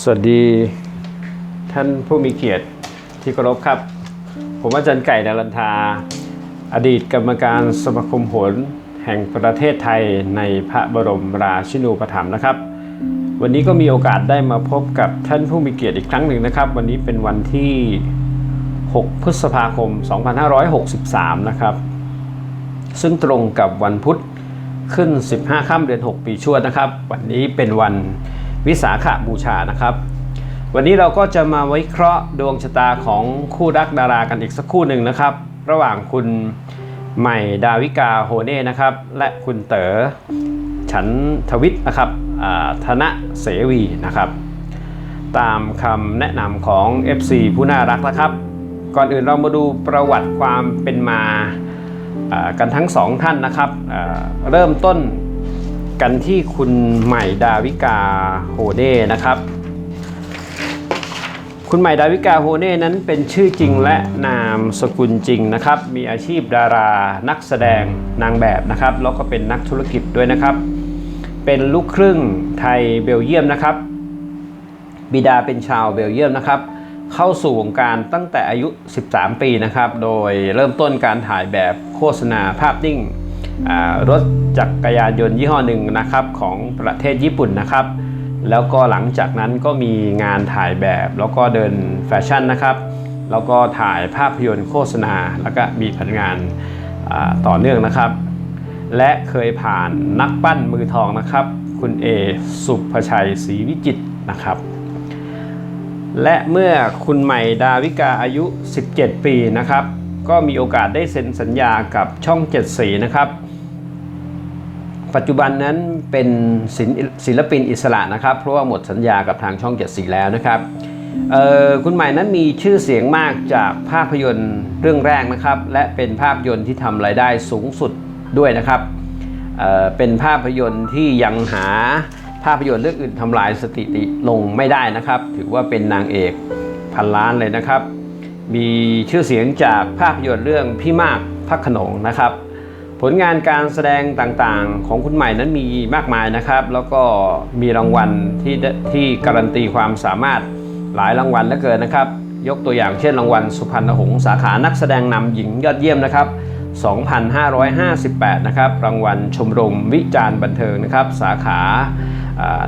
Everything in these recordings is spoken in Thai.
สวัสดีท่านผู้มีเกียรติที่เคารพครับ ผมอาจารย์ไก่ดารันทา อดีตกรรมการสมาคมโหรแห่งประเทศไทยในพระบรมราชินูปถัมภ์นะครับ วันนี้ก็มีโอกาสได้มาพบกับท่านผู้มีเกียรติอีกครั้งหนึ่งนะครับ วันนี้เป็นวันที่ 6 พฤษภาคม 2563 นะครับ ซึ่งตรงกับวันพุธขึ้น 15 ค่ำเดือน 6 ปีชวดนะครับ วันนี้เป็นวัน วิสาขบูชานะครับ วันนี้เราก็จะมาวิเคราะห์ดวงชะตาของคู่รักดารากันอีกสักคู่หนึ่งนะครับ ระหว่างคุณใหม่ดาวิกาโฮเน่นะครับ และคุณเต๋อฉันทวิทย์นะครับธนเสวีนะครับ ตามคำแนะนำของ FC ผู้น่ารักนะครับ ก่อนอื่นเรามาดูประวัติความเป็นมากันทั้งสองท่านนะครับเริ่มต้น กันที่คุณใหม่ดาวิกาโฮเน่นะครับ คุณใหม่ดาวิกาโฮเน่นั้นเป็นชื่อจริงและนามสกุลจริงนะครับ มีอาชีพดารานักแสดงนางแบบนะครับ แล้วก็เป็นนักธุรกิจด้วยนะครับ เป็นลูกครึ่งไทยเบลเยียมนะครับ บิดาเป็นชาวเบลเยียมนะครับเข้าสู่วงการตั้งแต่อายุ 13 ปีนะครับ โดยเริ่มต้นการถ่ายแบบโฆษณาภาพนิ่ง รถจักรยานยนต์ยี่ห้อหนึ่งนะครับของประเทศญี่ปุ่นนะครับ แล้วก็หลังจากนั้นก็มีงานถ่ายแบบแล้วก็เดินแฟชั่นนะครับ แล้วก็ถ่ายภาพยนตร์โฆษณา แล้วก็มีผลงานต่อเนื่องนะครับ และเคยผ่านนักปั้นมือทองนะครับ คุณเอสุภชัยศรีวิจิตนะครับ และเมื่อคุณใหม่ดาวิกาอายุ 17 ปีนะครับ ก็มีโอกาสได้เซ็นสัญญากับช่องเจ็ดสีนะครับ ปัจจุบันนั้นเป็นศิลปินอิสระนะครับ เพราะว่าหมดสัญญากับทางช่องเจ็ดสีแล้วนะครับคุณใหม่นั้นมีชื่อเสียงมากจากภาพยนตร์เรื่องแรกนะครับ และเป็นภาพยนตร์ที่ทำรายได้สูงสุดด้วยนะครับเเป็นภาพยนตร์ที่ยังหาภาพยนตร์เรื่องอื่นทำลายสถิติลงไม่ได้นะครับ ถือว่าเป็นนางเอกพันล้านเลยนะครับ มีชื่อเสียงจากภาพยนตร์เรื่องพี่มากพักขนงนะครับ ผลงานการแสดงต่างๆ ของคุณใหม่นั้นมีมากมายนะครับ แล้วก็มีรางวัลที่ที่การันตีความสามารถหลายรางวัลเหลือเกินนะครับ ยกตัวอย่างเช่นรางวัลสุพรรณหงษ์สาขานักแสดงนำหญิงยอดเยี่ยมนะครับ 2,558 นะครับ รางวัลชมรมวิจารณ์บันเทิงนะครับ สาขา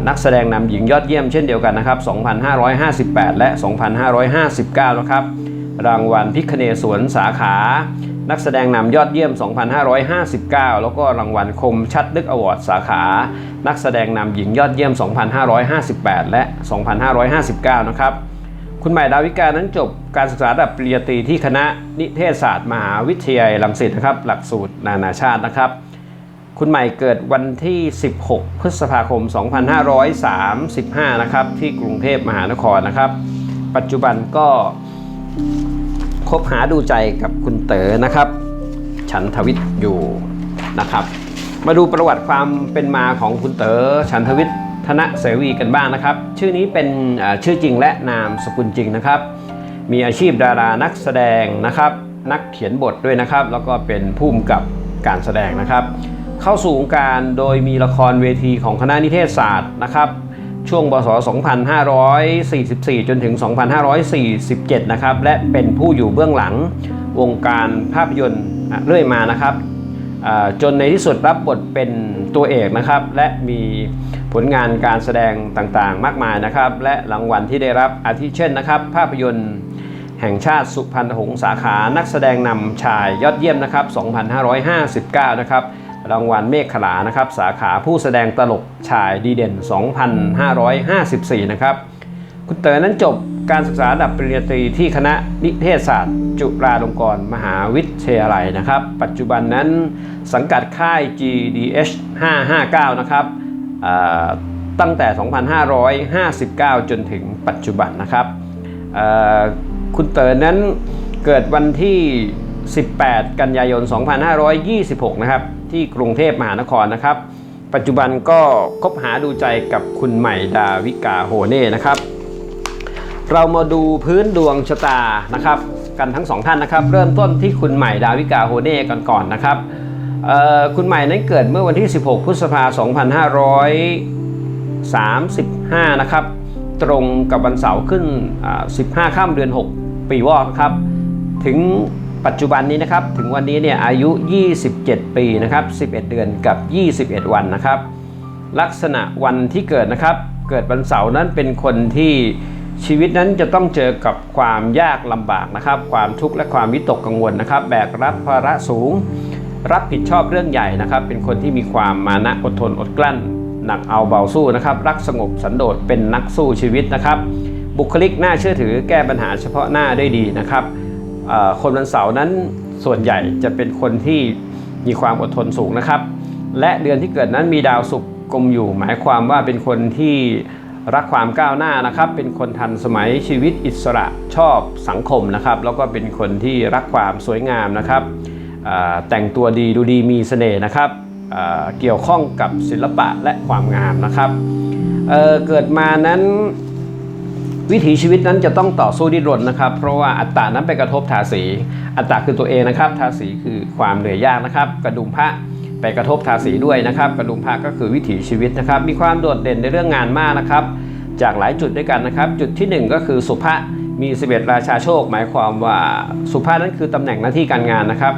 นักแสดงนำหญิงยอดเยี่ยมเช่นเดียวกันนะครับ 2,558 และ 2,559 นะครับ รางวัลพิคเนศวนสาขา นักแสดงนำยอดเยี่ยม 2,559 แล้วก็รางวัลคมชัดลึกอวอร์ดสาขา นักแสดงนำหญิงยอดเยี่ยม 2,558 และ 2,559 นะครับ คุณใหม่ดาวิกานั้นจบการศึกษาระดับปริญญาตรีที่คณะนิเทศศาสตร์มหาวิทยาลัยรังสิตนะครับ หลักสูตรนานาชาตินะครับ คุณใหม่เกิดวันที่ 16 พฤษภาคม 2535 นะครับ ที่กรุงเทพมหานครนะครับ ปัจจุบันก็ คบหาดูใจกับคุณเต๋อนะครับ ฉันทวิทย์อยู่นะครับ มาดูประวัติความเป็นมาของคุณเต๋อฉันทวิทย์ธนเสวีกันบ้างนะครับ ชื่อนี้เป็นชื่อจริงและนามสกุลจริงนะครับ มีอาชีพดารานักแสดงนะครับ นักเขียนบทด้วยนะครับ แล้วก็เป็นผู้กำกับการแสดงนะครับ เข้าสู่วงการโดยมีละครเวทีของคณะนิเทศศาสตร์นะครับ ช่วงบศ2544 จนถึง 2547 นะครับ และเป็นผู้อยู่เบื้องหลังวงการภาพยนตร์เรื่อยมานะครับจนในที่สุดรับบทเป็นตัวเอกนะครับ และมีผลงานการแสดงต่างๆ มากมายนะครับ และรางวัลที่ได้รับอาทิเช่นนะครับ ภาพยนตร์แห่งชาติสุพรรณหงษ์สาขานักแสดงนำชายยอดเยี่ยมนะครับ 2559 นะครับ รางวัลเมฆขลานะครับสาขาผู้แสดงตลกชายดีเด่น 2554 นะครับคุณเต๋อนั้นจบการศึกษาระดับปริญญาตรีที่คณะนิเทศศาสตร์ จุฬาลงกรณ์มหาวิทยาลัยนะครับ ปัจจุบันนั้นสังกัดค่าย GDH 559 นะครับตั้งแต่ 2559 จนถึงปัจจุบันนะครับคุณเต๋อนั้นเกิดวันที่ 18 กันยายน 2526 นะครับ ที่กรุงเทพมหานครนะครับ ปัจจุบันก็คบหาดูใจกับคุณใหม่ดาวิกาโฮเน่นะครับ เรามาดูพื้นดวงชะตานะครับ กันทั้งสองท่านนะครับ เริ่มต้นที่คุณใหม่ดาวิกาโฮเน่กันก่อนนะครับคุณใหม่นั้นเกิดเมื่อวันที่ 16 พฤษภาคม2535 นะครับ ตรงกับวันเสาร์ขึ้น 15ค่ำเดือน 6 ปีวอกนะครับ ถึง ปัจจุบันนี้นะครับถึงวันนี้เนี่ยอายุ 27 ปีนะครับ11 เดือนกับ 21 วันนะครับ ลักษณะวันที่เกิดนะครับ เกิดวันเสาร์นั้นเป็นคนที่ชีวิตนั้นจะต้องเจอกับความยากลำบากนะครับ ความทุกข์และความวิตกกังวลนะครับ แบกรับภาระสูง รับผิดชอบเรื่องใหญ่นะครับ เป็นคนที่มีความมานะอดทนอดกลั้น หนักเอาเบาสู้นะครับ รักสงบสันโดษเป็นนักสู้ชีวิตนะครับ บุคลิกน่าเชื่อถือแก้ปัญหาเฉพาะหน้าได้ดีนะครับ คนวันเสาร์นั้นส่วนใหญ่จะเป็นคนที่มีความอดทนสูงนะครับ และเดือนที่เกิดนั้นมีดาวศุกร์กลมอยู่ หมายความว่าเป็นคนที่รักความก้าวหน้านะครับ เป็นคนทันสมัยชีวิตอิสระชอบสังคมนะครับ แล้วก็เป็นคนที่รักความสวยงามนะครับ แต่งตัวดีดูดีมีเสน่ห์นะครับ เกี่ยวข้องกับศิลปะและความงามนะครับเเกิดมานั้น วิถีชีวิตนั้นจะต้องต่อสู้ดิ้นรนนะครับ เพราะว่าอัตตานั้นไปกระทบทาสี อัตตาคือตัวเองนะครับ ทาสีคือความเหนื่อยยากนะครับ กระดุมพระไปกระทบทาสีด้วยนะครับ กระดุมพระก็คือวิถีชีวิตนะครับ มีความโดดเด่นในเรื่องงานมากนะครับ จากหลายจุดด้วยกันนะครับ จุดที่ 1 ก็คือสุภะมี 11 ราชาโชค หมายความว่าสุภะนั้นคือตำแหน่งหน้าที่การงานนะครับ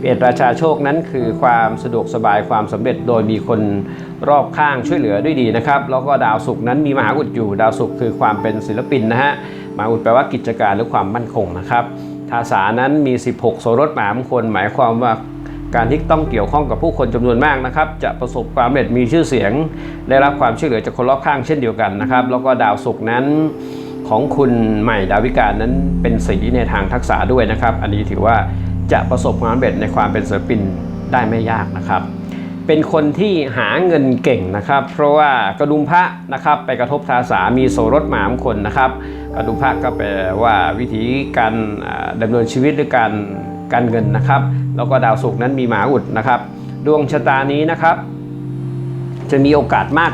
11 ราชาโชคนั้นคือความสะดวกสบายความสำเร็จโดยมีคนรอบข้างช่วยเหลือด้วยดีนะครับ แล้วก็ดาวศุกร์นั้นมีมหาอุดอยู่ ดาวศุกร์คือความเป็นศิลปินนะฮะมหาอุดแปลว่ากิจการหรือความมั่นคงนะครับทาสานั้นมี 16 โสรถหมามคลหมายความว่าการที่ต้องเกี่ยวข้องกับผู้คนจำนวนมากนะครับ จะประสบความสำเร็จมีชื่อเสียง ได้รับความช่วยเหลือจากคนรอบข้างเช่นเดียวกันนะครับ แล้วก็ดาวศุกร์นั้นของคุณใหม่ดาวิกานั้นเป็นสีในทางทักษะด้วยนะครับ อันนี้ถือว่า จะประสบความสำเร็จในความเป็นศิลปินได้ไม่ยากนะครับ เป็นคนที่หาเงินเก่งนะครับ เพราะว่ากระดุมพระนะครับไปกระทบทาสามีโสรถหมามคนนะครับ กระดุมพระก็แปลว่าวิธีการอ่าดำเนินชีวิตหรือการการเงินนะครับ แล้วก็ดาวศุกร์นั้นมีหมาอุดนะครับ ดวงชะตานี้นะครับ จะมีโอกาสมาก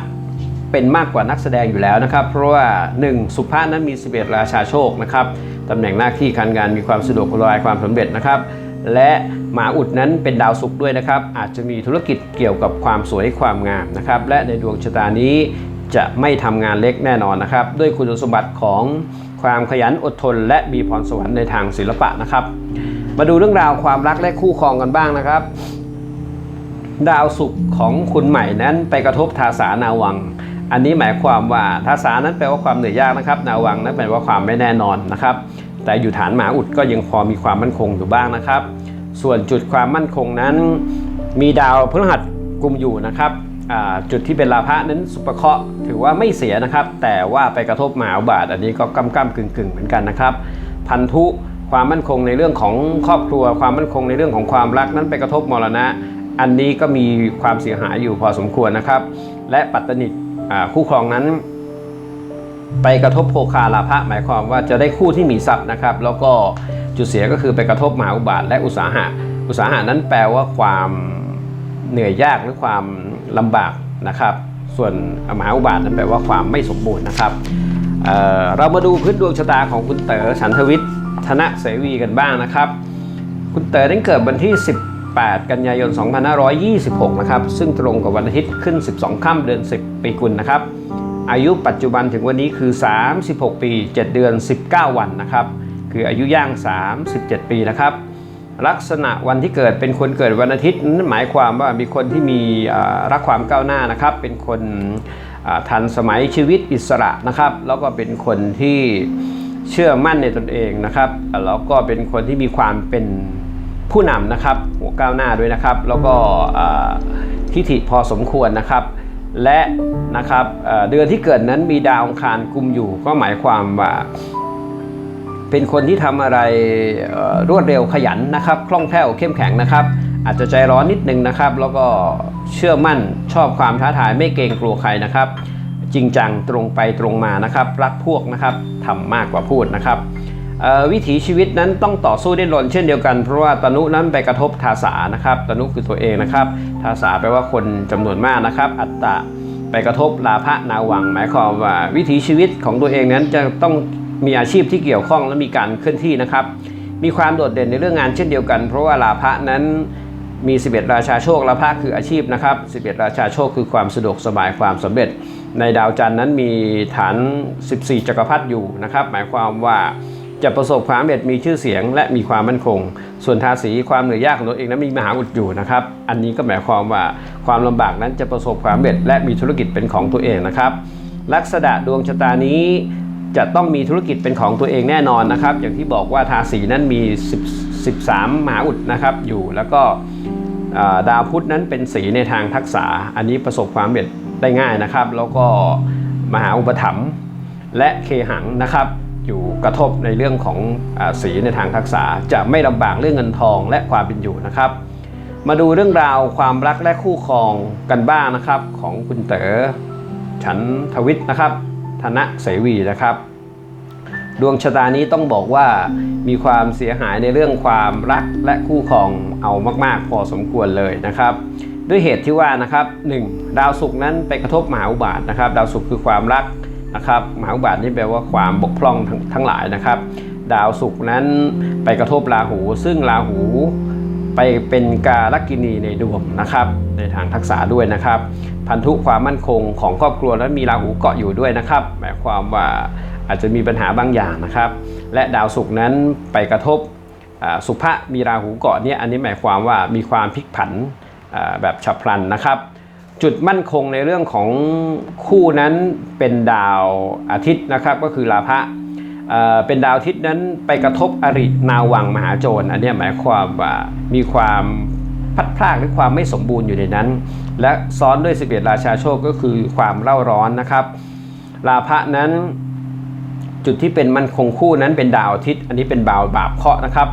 เป็นมากกว่านักแสดงอยู่แล้วนะครับ เพราะว่า 1. สุภาพนั้นมี 11 ราชาโชคนะครับตำแหน่งหน้าที่การงานมีความสะดวกสบายความสำเร็จนะครับ และหมาอุดนั้นเป็นดาวศุกร์ด้วยนะครับ อาจจะมีธุรกิจเกี่ยวกับความสวยความงามนะครับ และในดวงชะตานี้จะไม่ทำงานเล็กแน่นอนนะครับ ด้วยคุณสมบัติของความขยันอดทน และมีพรสวรรค์ในทางศิลปะนะครับ มาดูเรื่องราวความรักและคู่ครองกันบ้างนะครับ ดาวศุกร์ของคุณใหม่นั้นไปกระทบทาสานาวัง อันนี้หมายความว่าทาสานั้นแปลว่าความเหนื่อยยากนะครับ นาวังนั้นแปลว่าความไม่แน่นอนนะครับ แต่อยู่ฐานหมาอุดก็ยังพอมีความมั่นคงอยู่บ้างนะครับ ส่วนจุดความมั่นคงนั้น มีดาวพฤหัสกุมอยู่นะครับจุดที่เป็นลาภะนั้นสุปเคราะห์ถือว่าไม่เสียนะครับ แต่ว่าไปกระทบหมาอุบาท อันนี้ก็กำกำกึ่งกึ่งเหมือนกันนะครับ พันธุความมั่นคงในเรื่องของครอบครัว ความมั่นคงในเรื่องของความรักนั้นไปกระทบมรณะ อันนี้ก็มีความเสียหายอยู่พอสมควรนะครับ และปัตตนิกคู่ครองนั้น ไปกระทบโภคาลาภะหมายความว่าจะได้คู่ที่มีทรัพย์นะครับ แล้วก็จุดเสียก็คือไปกระทบมหาอุบาทและอุตสาหะ อุตสาหะนั้นแปลว่าความเหนื่อยยากหรือความลำบากนะครับ ส่วนมหาอุบาทนั้นแปลว่าความไม่สมบูรณ์นะครับเเรามาดูพื้นดวงชะตาของคุณเต๋อฉันทวิทย์ธนเสวีกันบ้างนะครับ คุณเต๋อนั้นเกิดวันที่ 18 กันยายน 2526 นะครับ ซึ่งตรงกับวันอาทิตย์ขึ้น 12 ค่ำเดือน 10 ปีกุลนะครับ อายุปัจจุบันถึงวันนี้คือ 36 ปี 7 เดือน 19 วันนะครับ คืออายุย่าง 37 ปีนะครับ ลักษณะวันที่เกิดเป็นคนเกิดวันอาทิตย์นั่นหมายความว่ามีคนที่มีรักความก้าวหน้านะครับ เป็นคนทันสมัยชีวิตอิสระนะครับ แล้วก็เป็นคนที่เชื่อมั่นในตนเองนะครับ แล้วก็เป็นคนที่มีความเป็นผู้นำนะครับหัวก้าวหน้าด้วยนะครับ แล้วก็ทิฐิพอสมควรนะครับ และนะครับเดือนที่เกิดนั้นมีดาวองคารกุมอยู่ ก็หมายความว่าเป็นคนที่ทำอะไรรวดเร็วขยันนะครับ คล่องแคล่วเข้มแข็งนะครับ อาจจะใจร้อนนิดนึงนะครับ แล้วก็เชื่อมั่นชอบความท้าทายไม่เกรงกลัวใครนะครับ จริงจังตรงไปตรงมานะครับ รักพวกนะครับทำมากกว่าพูดนะครับ วิถีชีวิตนั้นต้องต่อสู้ดิ้นรนเช่นเดียวกัน เพราะว่าตนุนั้นไปกระทบทาสานะครับตนุคือตัวเองนะครับ ทาสาแปลว่าคนจำนวนมากนะครับ อัตตะไปกระทบลาภะนาวัง หมายความว่าวิถีชีวิตของตัวเองนั้นจะต้องมีอาชีพที่เกี่ยวข้องและมีการเคลื่อนที่นะครับ มีความโดดเด่นในเรื่องงานเช่นเดียวกัน เพราะว่าลาภะนั้นมี 11 ราชาโชคลาภะคืออาชีพนะครับ 11 ราชาโชคคือความสะดวกสบายความสำเร็จ ในดาวจันทร์นั้นมีฐาน 14 จักรพรรดิอยู่นะครับ หมายความว่า จะประสบความสำเร็จมีชื่อเสียง และมีความมั่นคง ส่วนทาสีความเหนื่อยยากของตัวเองนั้นมีมหาอุดอยู่นะครับ อันนี้ก็หมายความว่าความลำบากนั้นจะประสบความสำเร็จและมีธุรกิจเป็นของตัวเองนะครับ ลักษณะดวงชะตานี้จะต้องมีธุรกิจเป็นของตัวเองแน่นอนนะครับ อย่างที่บอกว่าทาสีนั้นมี 13 มหาอุดนะครับอยู่แล้วก็ดาวพุธนั้นเป็นสีในทางทักษะอันนี้ประสบความสำเร็จได้ง่ายนะครับ แล้วก็มหาอุปถัมภ์และเคหังนะครับ อยู่กระทบในเรื่องของอสีในทางทักษะ จะไม่ลำบากเรื่องเงินทองและความเป็นอยู่นะครับ มาดูเรื่องราวความรักและคู่ครองกันบ้างนะครับ ของคุณเต๋อฉันทวิทย์นะครับ ธนเสวีนะครับ ดวงชะตานี้ต้องบอกว่ามีความเสียหายในเรื่องความรักและคู่ครองเอามาก ๆ พอสมควรเลยนะครับด้วยเหตุที่ว่านะครับ 1. ดาวศุกร์นั้นไปกระทบมหาอุบาทนะครับ ดาวศุกร์คือความรัก นะครับมหาอุบาทนี่แปลว่าความบกพร่องทั้งทั้งหลายนะครับ ดาวศุกร์นั้นไปกระทบราหู ซึ่งราหูไปเป็นการกินีในดวงนะครับ ในทางทักษะด้วยนะครับ พันธุความมั่นคงของครอบครัวแล้วมีราหูเกาะอยู่ด้วยนะครับ หมายความว่าอาจจะมีปัญหาบางอย่างนะครับ และดาวศุกร์นั้นไปกระทบสุภะมีราหูเกาะเนี่ยอันนี้หมายความว่ามีความพลิกผันแบบฉับพลันนะครับ จุดมั่นคงในเรื่องของคู่นั้นเป็นดาวอาทิตย์นะครับก็คือลาภะเเป็นดาวอาทิตย์นั้นไปกระทบอรินาวังมหาโจรอันนี้หมายความว่ามีความพัดพรากหรือความไม่สมบูรณ์อยู่ในนั้น และซ้อนด้วย 11 ราชาโชคก็คือความเล่าร้อนนะครับลาภะนั้นจุดที่เป็นมันคงคู่นั้นเป็นดาวอาทิตย์ อันนี้เป็นดาวบาปเคาะนะครับ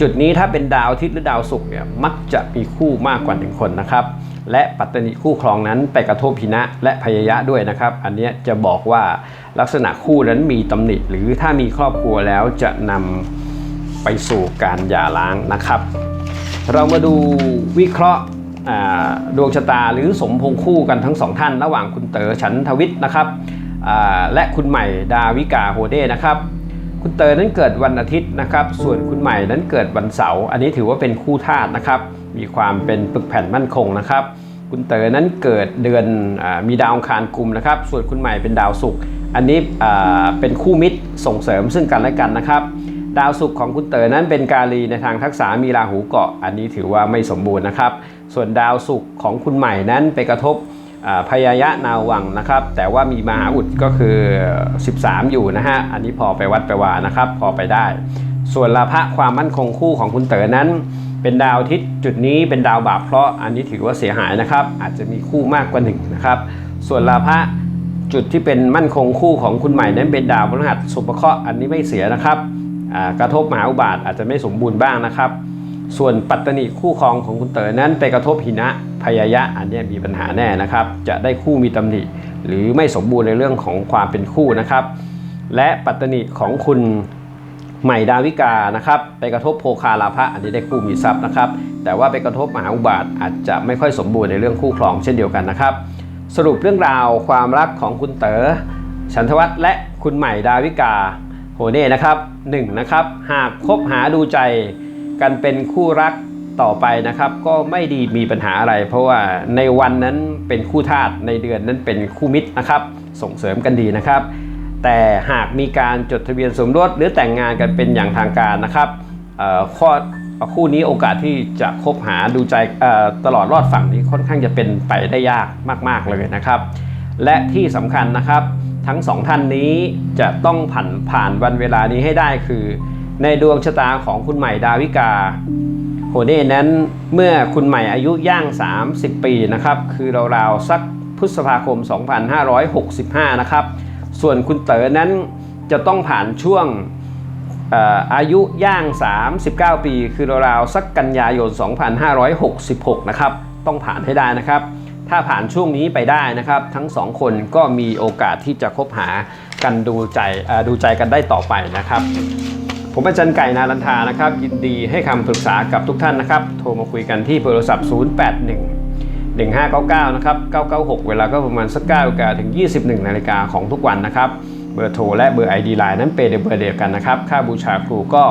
จุดนี้ถ้าเป็นดาวอาทิตย์หรือดาวศุกร์เนี่ยมักจะมีคู่มากกว่าหนึ่งคนนะครับ และปัตตนิคู่ครองนั้นไปกระทบพินะและพยายะด้วยนะครับ อันนี้จะบอกว่าลักษณะคู่นั้นมีตำหนิหรือถ้ามีครอบครัวแล้วจะนำไปสู่การหย่าร้างนะครับ เรามาดูวิเคราะห์ดวงชะตาหรือสมพงษ์คู่กันทั้งสองท่าน ระหว่างคุณเต๋อฉันทวิทย์นะครับและคุณใหม่ดาวิกาโฮเด้นะครับ คุณเต๋อนั้นเกิดวันอาทิตย์นะครับ ส่วนคุณใหม่นั้นเกิดวันเสาร์อันนี้ถือว่าเป็นคู่ธาตุนะครับ มีความเป็นปึกแผ่นมั่นคงนะครับคุณเต๋อนั้นเกิดเดือนอมีดาวองคารกลุ่มนะครับ ส่วนคุณใหม่เป็นดาวศุกร์อันนี้เป็นคู่มิตรส่งเสริมซึ่งกันและกันนะครับดาวศุกร์ของคุณเต๋อนั้นเป็นกาลีในทางทักษะมีราหูเกาะ อันนี้ถือว่าไม่สมบูรณ์นะครับ ส่วนดาวศุกร์ของคุณใหม่นั้นไปกระทบพยายะนาวังนะครับ แต่ว่ามีมหาอุดก็คือ 13 อยู่นะฮะ อันนี้พอไปวัดไปวานะครับ พอไปได้ ส่วนลาภะความมั่นคงคู่ของคุณเต๋อนั้น เป็นดาวอาทิตย์จุดนี้เป็นดาวบาปเพราะอันนี้ถือว่าเสียหายนะครับ อาจจะมีคู่มากกว่าหนึ่งนะครับ ส่วนลาภะจุดที่เป็นมั่นคงคู่ของคุณใหม่นั้นเป็นดาวพฤหัสสุภเคราะห์อันนี้ไม่เสียนะครับกระทบมหาอุบาทอาจจะไม่สมบูรณ์บ้างนะครับ ส่วนปัตตนิคู่ครองของคุณเต๋อนั้นไปกระทบหินะพยายะอันนี้มีปัญหาแน่นะครับ จะได้คู่มีตำหนิหรือไม่สมบูรณ์ในเรื่องของความเป็นคู่นะครับ และปัตตนิของคุณ ใหม่ดาวิกานะครับไปกระทบโภคาลาภะอันนี้ได้คู่มีทรัพย์นะครับ แต่ว่าไปกระทบมหาอุบาทอาจจะไม่ค่อยสมบูรณ์ในเรื่องคู่ครองเช่นเดียวกันนะครับ สรุปเรื่องราวความรักของคุณเต๋อฉันทวัฒน์และคุณใหม่ดาวิกาโหเน่นะครับหนึ่งนะครับหากคบหาดูใจกันเป็นคู่รักต่อไปนะครับ ก็ไม่ดีมีปัญหาอะไร เพราะว่าในวันนั้นเป็นคู่ธาตุในเดือนนั้นเป็นคู่มิตรนะครับ ส่งเสริมกันดีนะครับ แต่หากมีการจดทะเบียนสมรสหรือแต่งงานกันเป็นอย่างทางการนะครับข้อคู่นี้โอกาสที่จะคบหาดูใจตลอดรอดฝั่งนี้ค่อนข้างจะเป็นไปได้ยากมาก ๆเลยนะครับ และที่สำคัญนะครับทั้งสองท่านนี้จะต้องผ่านผ่านวันเวลานี้ให้ได้คือ ในดวงชะตาของคุณใหม่ดาวิกาโหเน่นั้นเมื่อคุณใหม่อายุย่าง 30 ปีนะครับ คือราวๆสักพฤษภาคม 2565 นะครับ ส่วนคุณเต๋อนั้นจะต้องผ่านช่วงอายุย่าง 39 ปี คือราวๆสักกันยายน 2566 นะครับ ต้องผ่านให้ได้นะครับ ถ้าผ่านช่วงนี้ไปได้นะครับ ทั้งสองคนก็มีโอกาสที่จะคบหากันดูใจดูใจกันได้ต่อไปนะครับ ผมอาจารย์ไก่นารันทานะครับ ยินดีให้คำปรึกษากับทุกท่านนะครับ โทรมาคุยกันที่เบอร์โทรศัพท์ 081 1599 นะครับ 996 เวลาก็ประมาณสัก9นาฬิกาถึง 21 นาฬิกาของทุกวันนะครับ เบอร์โทรและเบอร์ ID Line นั้นเป็นเบอร์เดียวกันนะครับ ค่าบูชาครูก็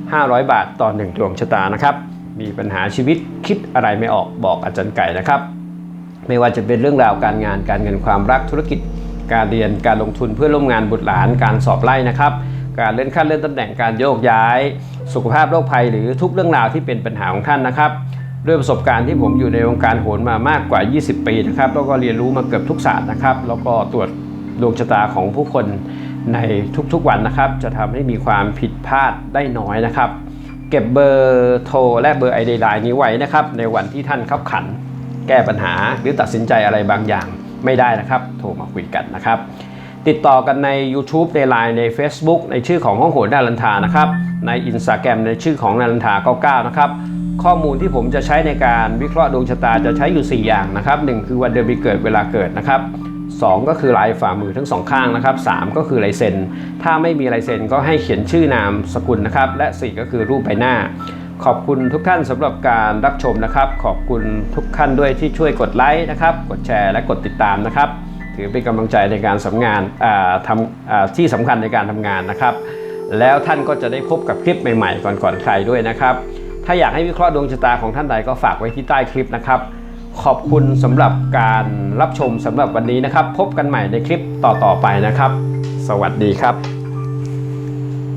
500 บาทต่อ 1 ดวงชะตานะครับ มีปัญหาชีวิตคิดอะไรไม่ออกบอกอาจารย์ไก่นะครับ ไม่ว่าจะเป็นเรื่องราวการงานการเงินความรักธุรกิจ การเรียนการลงทุนเพื่อร่วมงานบุตรหลานการสอบไล่นะครับการเลื่อนขั้นเลื่อนตำแหน่งการโยกย้าย สุขภาพโรคภัยหรือทุกเรื่องราวที่เป็นปัญหาของท่านนะครับ ด้วยประสบการณ์ที่ผมอยู่ในวงการโหนมามากกว่า 20 ปีนะครับ แล้วก็เรียนรู้มาเกือบทุกศาสตร์นะครับ แล้วก็ตรวจดวงชะตาของผู้คนในทุกๆวันนะครับ จะทำให้มีความผิดพลาดได้น้อยนะครับ เก็บเบอร์โทรและเบอร์ไอเดียไลน์นี้ไว้นะครับ ในวันที่ท่านขับขัน แก้ปัญหาหรือตัดสินใจอะไรบางอย่างไม่ได้นะครับ โทรมาคุยกันนะครับ ติดต่อกันใน YouTube ใน Line ใน Facebook ในชื่อของห้องโหนนารันทานะครับ ใน Instagram ในชื่อของนารันทา99นะครับ ข้อมูลที่ผมจะใช้ในการวิเคราะห์ดวงชะตาจะใช้อยู่ 4 อย่างนะครับ1คือวันเดือนปีเกิดเวลาเกิดนะครับ2ก็คือลายฝ่ามือทั้งสองข้างนะครับ3ก็คือลายเซ็น ถ้าไม่มีลายเซ็นก็ให้เขียนชื่อนามสกุลนะครับ และ 4 ก็คือรูปใบหน้า ขอบคุณทุกท่านสำหรับการรับชมนะครับ ขอบคุณทุกท่านด้วยที่ช่วยกดไลค์นะครับ กดแชร์และกดติดตามนะครับ ถือเป็นกำลังใจในการสำงานาทำที่สำคัญในการทำงานนะครับ แล้วท่านก็จะได้พบกับคลิปใหม่ๆ ก่อนๆใครด้วยนะครับ ถ้าอยากให้วิเคราะห์ดวงชะตาของท่านใดก็ฝากไว้ที่ใต้คลิปนะครับ ขอบคุณสำหรับการรับชมสำหรับวันนี้นะครับ พบกันใหม่ในคลิปต่อๆไปนะครับ สวัสดีครับ